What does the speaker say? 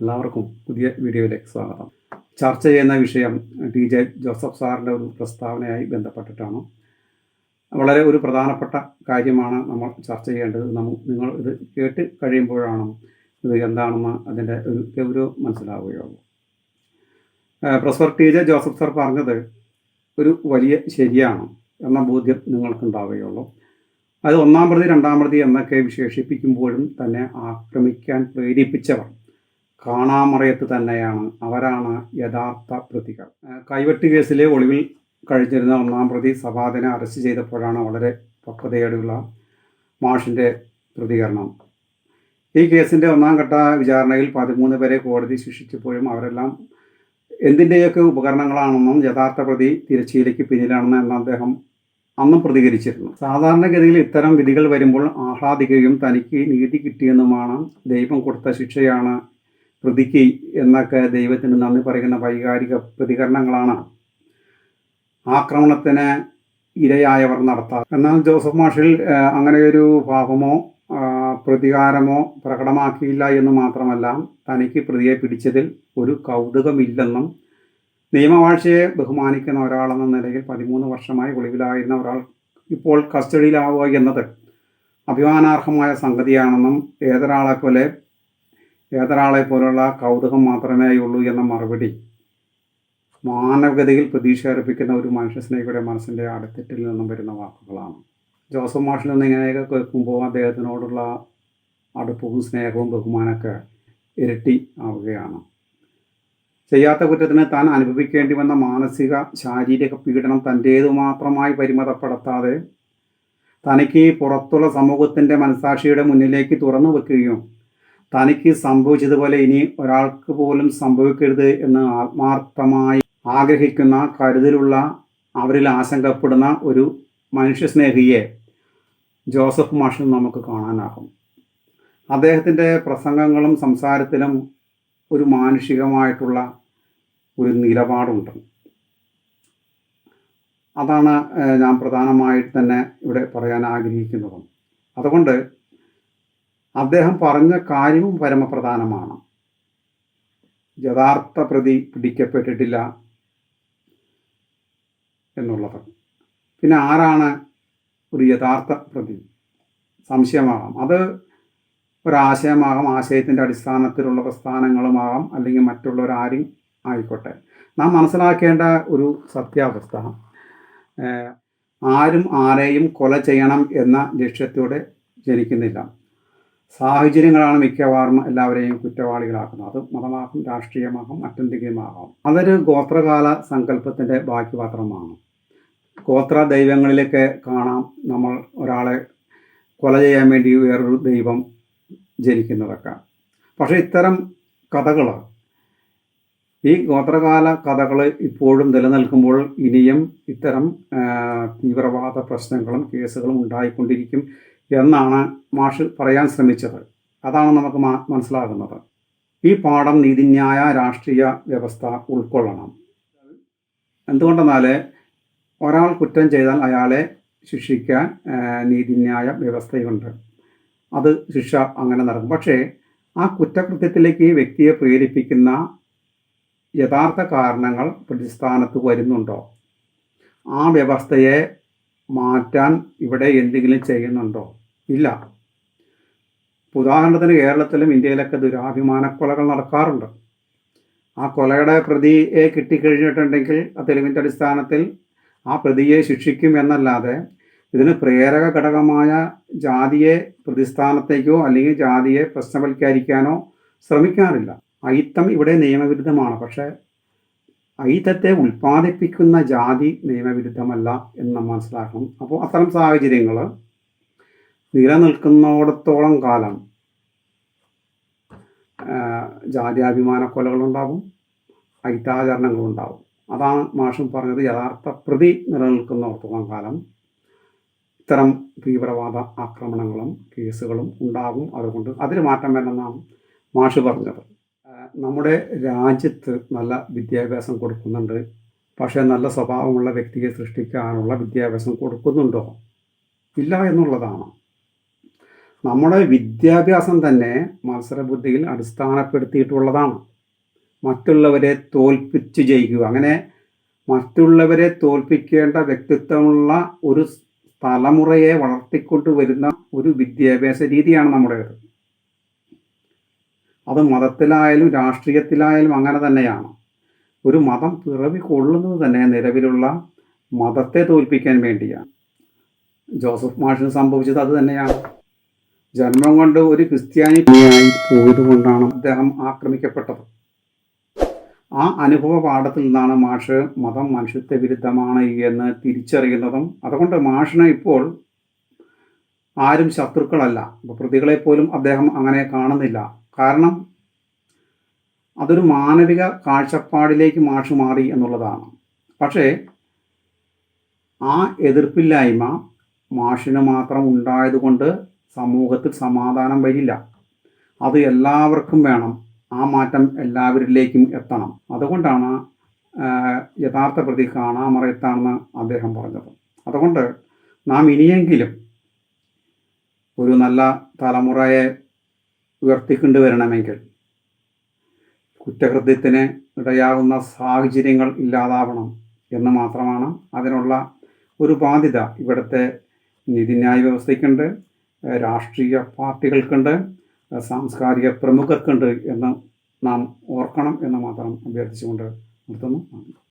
എല്ലാവർക്കും പുതിയ വീഡിയോയിലേക്ക് സ്വാഗതം. ചർച്ച ചെയ്യുന്ന വിഷയം ടി ജെ ജോസഫ് സാറിന്റെ ഒരു പ്രസ്താവനയായി ബന്ധപ്പെട്ടിട്ടാണ്. വളരെ ഒരു പ്രധാനപ്പെട്ട കാര്യമാണ് നമ്മൾ ചർച്ച ചെയ്യേണ്ടത്. നമ്മൾ നിങ്ങൾ ഇത് കേട്ട് കഴിയുമ്പോഴാണ് ഇത് എന്താണെന്ന് അതിന്റെ ഒരു ഗൗരവം മനസ്സിലാവുകയുള്ളൂ. Professor T J Joseph sir പറഞ്ഞത് ഒരു വലിയ ശരിയാണ് എന്ന ബോധ്യം നിങ്ങൾക്കുണ്ടാവുകയുള്ളൂ. അത് ഒന്നാം പ്രതി രണ്ടാം പ്രതി എന്നൊക്കെ വിശേഷിപ്പിക്കുമ്പോഴും തന്നെ ആക്രമിക്കാൻ പ്രേരിപ്പിച്ചവർ കാണാമറയത്ത് തന്നെയാണ്. അവരാണ് യഥാർത്ഥ പ്രതികൾ. കൈവെട്ട് കേസിലെ ഒളിവിൽ കഴിഞ്ഞിരുന്ന ഒന്നാം പ്രതി സവാദിനെ അറസ്റ്റ് ചെയ്തപ്പോഴാണ് വളരെ പക്വതയോടെയുള്ള മാഷിന്റെ പ്രതികരണം. ഈ കേസിന്റെ ഒന്നാം ഘട്ട വിചാരണയിൽ പതിമൂന്ന് പേരെ കോടതി ശിക്ഷിച്ചപ്പോഴും അവരെല്ലാം എന്തിന്റെയൊക്കെ ഉപകരണങ്ങളാണെന്നും യഥാർത്ഥ പ്രതി തിരച്ചിയിലേക്ക് പിന്നിലാണെന്ന് എന്ന് അദ്ദേഹം അന്നും പ്രതികരിച്ചിരുന്നു. സാധാരണഗതിയിൽ ഇത്തരം വിധികൾ വരുമ്പോൾ ആഹ്ലാദിക്കുകയും തനിക്ക് നീതി കിട്ടിയെന്നുമാണ് ദൈവം കൊടുത്ത ശിക്ഷയാണ് പ്രതിക്ക് എന്നൊക്കെ ദൈവത്തിന് നന്ദി പറയുന്ന വൈകാരിക പ്രതികരണങ്ങളാണ് ആക്രമണത്തിന് ഇരയായവർ നടത്താറ്. എന്നാൽ ജോസഫ് മാഷിൽ അങ്ങനെ അങ്ങനെയൊരു ഭാവമോ പ്രതികാരമോ പ്രകടമാക്കിയില്ല എന്ന് മാത്രമല്ല തനിക്ക് പ്രതിയെ പിടിച്ചതിൽ ഒരു കൗതുകമില്ലെന്നും നിയമവാഴ്ചയെ ബഹുമാനിക്കുന്ന ഒരാളെന്ന നിലയിൽ പതിമൂന്ന് വർഷമായി ഒളിവിലായിരുന്ന ഒരാൾ ഇപ്പോൾ കസ്റ്റഡിയിലാവുക എന്നത് അഭിമാനാർഹമായ സംഗതിയാണെന്നും ഏതൊരാളെ പോലെ ഏതൊരാളെ പോലുള്ള കൗതുകം മാത്രമേ ഉള്ളൂ എന്ന മറുപടി മാനവഗതിയിൽ പ്രതീക്ഷ അർപ്പിക്കുന്ന ഒരു മനുഷ്യ സ്നേഹിയുടെ മനസ്സിന്റെ അടുത്തിട്ടിൽ നിന്നും വരുന്ന വാക്കുകളാണ്. ജോസഫ് മാഷിൽ നിന്ന് ഇങ്ങനെയൊക്കെ കേൾക്കുമ്പോൾ അദ്ദേഹത്തിനോടുള്ള അടുപ്പവും സ്നേഹവും ബഹുമാനമൊക്കെ ഇരട്ടി ആവുകയാണ്. ചെയ്യാത്ത കുറ്റത്തിന് താൻ അനുഭവിക്കേണ്ടി വന്ന മാനസിക ശാരീരിക പീഡനം തന്റേതു മാത്രമായി പരിമിതപ്പെടുത്താതെ തനിക്ക് പുറത്തുള്ള സമൂഹത്തിന്റെ മനസാക്ഷിയുടെ മുന്നിലേക്ക് തുറന്നു വെക്കുകയും തനിക്ക് സംഭവിച്ചതുപോലെ ഇനി ഒരാൾക്ക് പോലും സംഭവിക്കരുത് എന്ന് ആത്മാർത്ഥമായി ആഗ്രഹിക്കുന്ന കരുതലുള്ള അവരിൽ ആശങ്കപ്പെടുന്ന ഒരു മനുഷ്യസ്നേഹിയെ ജോസഫ് മാഷിൽ നമുക്ക് കാണാനാകും. അദ്ദേഹത്തിന്റെ പ്രസംഗങ്ങളും സംസാരത്തിലും ഒരു മാനുഷികമായിട്ടുള്ള ഒരു നിലപാടുണ്ട്. അതാണ് ഞാൻ പ്രധാനമായിട്ട് തന്നെ ഇവിടെ പറയാൻ ആഗ്രഹിക്കുന്നതും. അതുകൊണ്ട് അദ്ദേഹം പറഞ്ഞ കാര്യവും പരമപ്രധാനമാണ്. യഥാർത്ഥ പ്രതി പിടിക്കപ്പെട്ടിട്ടില്ല എന്നുള്ളത്. പിന്നെ ആരാണ് ഒരു യഥാർത്ഥ പ്രതി? സംശയമാകാം. അത് ഒരാശയമാകാം ആശയത്തിന്റെ അടിസ്ഥാനത്തിലുള്ള പ്രസ്ഥാനങ്ങളുമാകാം അല്ലെങ്കിൽ മറ്റുള്ളവരാരും ആയിക്കോട്ടെ. നാം മനസ്സിലാക്കേണ്ട ഒരു സത്യാവസ്ഥ ആരും ആരെയും കൊല ചെയ്യണം എന്ന ലക്ഷ്യത്തോടെ ജനിക്കുന്നില്ല. സാഹചര്യങ്ങളാണ് മിക്കവാറും എല്ലാവരെയും കുറ്റവാളികളാക്കുന്നത്. അത് മതമാകും രാഷ്ട്രീയമാകും മറ്റെന്തെങ്കിലുമാകാം. അതൊരു ഗോത്രകാല സങ്കല്പത്തിന്റെ ബാക്കി പത്രമാണ് ഗോത്ര ദൈവങ്ങളിലൊക്കെ കാണാം നമ്മൾ ഒരാളെ കൊല ചെയ്യാൻ വേണ്ടി വേറൊരു ദൈവം ജനിക്കുന്നതൊക്കെ. പക്ഷേ ഇത്തരം കഥകൾ ഈ ഗോത്രകാല കഥകൾ ഇപ്പോഴും നിലനിൽക്കുമ്പോൾ ഇനിയും ഇത്തരം തീവ്രവാദ പ്രശ്നങ്ങളും കേസുകളും ഉണ്ടായിക്കൊണ്ടിരിക്കും. എന്നാണ് മാഷ് പറയാൻ ശ്രമിച്ചത്. അതാണ് നമുക്ക് മനസ്സിലാകുന്നത്. ഈ പാഠം നീതിന്യായ രാഷ്ട്രീയ വ്യവസ്ഥ ഉൾക്കൊള്ളണം. എന്തുകൊണ്ടെന്നാൽ ഒരാൾ കുറ്റം ചെയ്താൽ അയാളെ ശിക്ഷിക്കാൻ നീതിന്യായ വ്യവസ്ഥയുണ്ട്. അത് ശിക്ഷ അങ്ങനെ നടക്കും. പക്ഷേ ആ കുറ്റകൃത്യത്തിലേക്ക് ഈ വ്യക്തിയെ പ്രേരിപ്പിക്കുന്ന യഥാർത്ഥ കാരണങ്ങൾ പ്രതിസ്ഥാനത്ത് വരുന്നുണ്ടോ? ആ വ്യവസ്ഥയെ മാറ്റാൻ ഇവിടെ എന്തെങ്കിലും ചെയ്യുന്നുണ്ടോ? ഇല്ല. ഉദാഹരണത്തിന് കേരളത്തിലും ഇന്ത്യയിലൊക്കെ ദുരാഭിമാന കൊലകൾ നടക്കാറുണ്ട്. ആ കൊലയുടെ പ്രതിയെ കിട്ടിക്കഴിഞ്ഞിട്ടുണ്ടെങ്കിൽ ആ തെളിവിന്റെ അടിസ്ഥാനത്തിൽ ആ പ്രതിയെ ശിക്ഷിക്കും എന്നല്ലാതെ ഇതിന് പ്രേരക ഘടകമായ ജാതിയെ പ്രതിസ്ഥാനത്തേക്കോ അല്ലെങ്കിൽ ജാതിയെ പ്രശ്നവൽക്കരിക്കാനോ ശ്രമിക്കാറില്ല. അയിത്തം ഇവിടെ നിയമവിരുദ്ധമാണ്. പക്ഷേ അയിത്തത്തെ ഉൽപ്പാദിപ്പിക്കുന്ന ജാതി നിയമവിരുദ്ധമല്ല എന്ന് മനസ്സിലാക്കണം. അപ്പോൾ അത്തരം സാഹചര്യങ്ങൾ നിലനിൽക്കുന്നിടത്തോളം കാലം ജാതിയാഭിമാന കൊലകളുണ്ടാവും അയിത്താചരണങ്ങളുണ്ടാവും. അതാണ് മാഷും പറഞ്ഞത്. യഥാർത്ഥ പ്രതി നിലനിൽക്കുന്നിടത്തോളം കാലം ഇത്തരം തീവ്രവാദ ആക്രമണങ്ങളും കേസുകളും ഉണ്ടാകും. അതുകൊണ്ട് അതിന് മാറ്റം വേണമെന്നാണ് മാഷ് പറഞ്ഞത്. നമ്മുടെ രാജ്യത്ത് നല്ല വിദ്യാഭ്യാസം കൊടുക്കുന്നുണ്ട്. പക്ഷേ നല്ല സ്വഭാവമുള്ള വ്യക്തിയെ സൃഷ്ടിക്കാനുള്ള വിദ്യാഭ്യാസം കൊടുക്കുന്നുണ്ടോ? ഇല്ല എന്നുള്ളതാണ്. നമ്മുടെ വിദ്യാഭ്യാസം തന്നെ മത്സരബുദ്ധിയിൽ അടിസ്ഥാനപ്പെടുത്തിയിട്ടുള്ളതാണ്. മറ്റുള്ളവരെ തോൽപ്പിച്ച് ജയിക്കുക. അങ്ങനെ മറ്റുള്ളവരെ തോൽപ്പിക്കേണ്ട വ്യക്തിത്വമുള്ള ഒരു തലമുറയെ വളർത്തിക്കൊണ്ട് വരുന്ന ഒരു വിദ്യാഭ്യാസ രീതിയാണ് നമ്മുടേത്. അത് മതത്തിലായാലും രാഷ്ട്രീയത്തിലായാലും അങ്ങനെ തന്നെയാണ്. ഒരു മതം പിറവി കൊള്ളുന്നത് തന്നെ നിലവിലുള്ള മതത്തെ തോൽപ്പിക്കാൻ വേണ്ടിയാണ്. ജോസഫ് മാഷിന് സംഭവിച്ചത് അത് തന്നെയാണ്. ജന്മം കൊണ്ട് ഒരു ക്രിസ്ത്യാനി പോയത് പോയതുകൊണ്ടാണ് അദ്ദേഹം ആക്രമിക്കപ്പെട്ടത്. ആ അനുഭവ പാഠത്തിൽ നിന്നാണ് മാഷ് മതം മനുഷ്യത്വ വിരുദ്ധമാണ് എന്ന് തിരിച്ചറിയുന്നതും അതുകൊണ്ട് മാഷിന് ഇപ്പോൾ ആരും ശത്രുക്കളല്ല. പ്രതികളെ പോലും അദ്ദേഹം അങ്ങനെ കാണുന്നില്ല. കാരണം അതൊരു മാനവിക കാഴ്ചപ്പാടിലേക്ക് മാഷ് മാറി എന്നുള്ളതാണ്. പക്ഷേ ആ എതിർപ്പില്ലായ്മ മാഷിന് മാത്രം ഉണ്ടായതുകൊണ്ട് സമൂഹത്തിൽ സമാധാനം വരില്ല. അത് എല്ലാവർക്കും വേണം. ആ മാറ്റം എല്ലാവരിലേക്കും എത്തണം. അതുകൊണ്ടാണ് യഥാർത്ഥ പ്രതി കാണാമറയത്താണെന്ന് അദ്ദേഹം പറഞ്ഞത്. അതുകൊണ്ട് നാം ഇനിയെങ്കിലും ഒരു നല്ല തലമുറയെ ഉയർത്തിക്കൊണ്ടുവരണമെങ്കിൽ കുറ്റകൃത്യത്തിന് ഇടയാകുന്ന സാഹചര്യങ്ങൾ ഇല്ലാതാവണം എന്ന് മാത്രമാണ് അതിനുള്ള ഒരു ബാധ്യത ഇവിടുത്തെ നീതിന്യായ വ്യവസ്ഥയ്ക്കുണ്ട്. രാഷ്ട്രീയ പാർട്ടികൾക്കുണ്ട് സാംസ്കാരിക പ്രമുഖർക്കുണ്ട് എന്ന് നാം ഓർക്കണം എന്ന് മാത്രം അഭ്യർത്ഥിച്ചുകൊണ്ട് നിർത്തുന്നു.